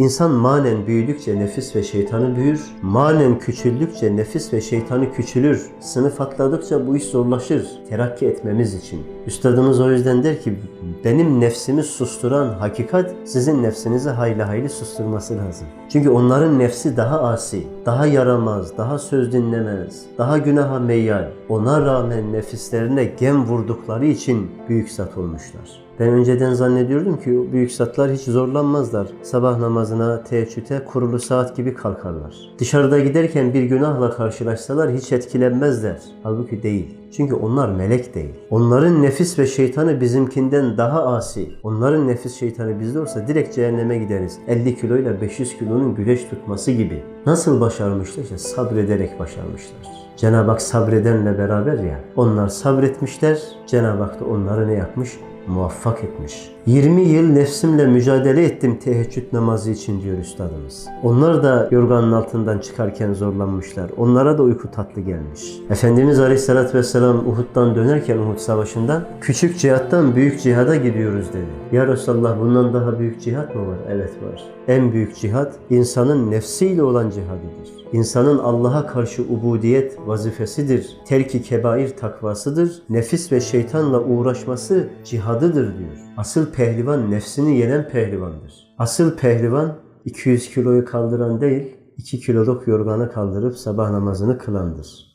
İnsan manen büyüdükçe nefis ve şeytanı büyür, manen küçüldükçe nefis ve şeytanı küçülür. Sınıf atladıkça bu iş zorlaşır terakki etmemiz için. Üstadımız o yüzden der ki benim nefsimi susturan hakikat sizin nefsinizi hayli hayli susturması lazım. Çünkü onların nefsi daha asi, daha yaramaz, daha söz dinlemez, daha günaha meyyal. Ona rağmen nefislerine gem vurdukları için büyük zat olmuşlar. Ben önceden zannediyordum ki büyük zatlar hiç zorlanmazlar. Sabah namazına, teheccüde kurulu saat gibi kalkarlar. Dışarıda giderken bir günahla karşılaşsalar hiç etkilenmezler. Halbuki değil. Çünkü onlar melek değil. Onların nefis ve şeytanı bizimkinden daha asi. Onların nefis şeytanı bizde olsa direkt cehenneme gideriz. 50 kiloyla 500 kilonun güreş tutması gibi. Nasıl başarmışlar? İşte sabrederek başarmışlar. Cenab-ı Hak sabredenle beraber ya. Onlar sabretmişler. Cenab-ı Hak da onları ne yapmış? muvaffak etmiş. 20 yıl nefsimle mücadele ettim teheccüd namazı için diyor üstadımız. Onlar da yorganın altından çıkarken zorlanmışlar. Onlara da uyku tatlı gelmiş. Efendimiz Aleyhisselatü Vesselam Uhud'dan dönerken Uhud Savaşı'ndan küçük cihattan büyük cihada gidiyoruz dedi. Ya Resulallah bundan daha büyük cihat mı var? Evet var. En büyük cihat insanın nefsiyle olan cihadıdır. İnsanın Allah'a karşı ubudiyet vazifesidir. Terki kebair takvasıdır. Nefis ve şeytanla uğraşması cihadıdır diyor. Asıl pehlivan nefsini yenen pehlivandır. Asıl pehlivan 200 kiloyu kaldıran değil, 2 kiloluk yorganı kaldırıp sabah namazını kılandır.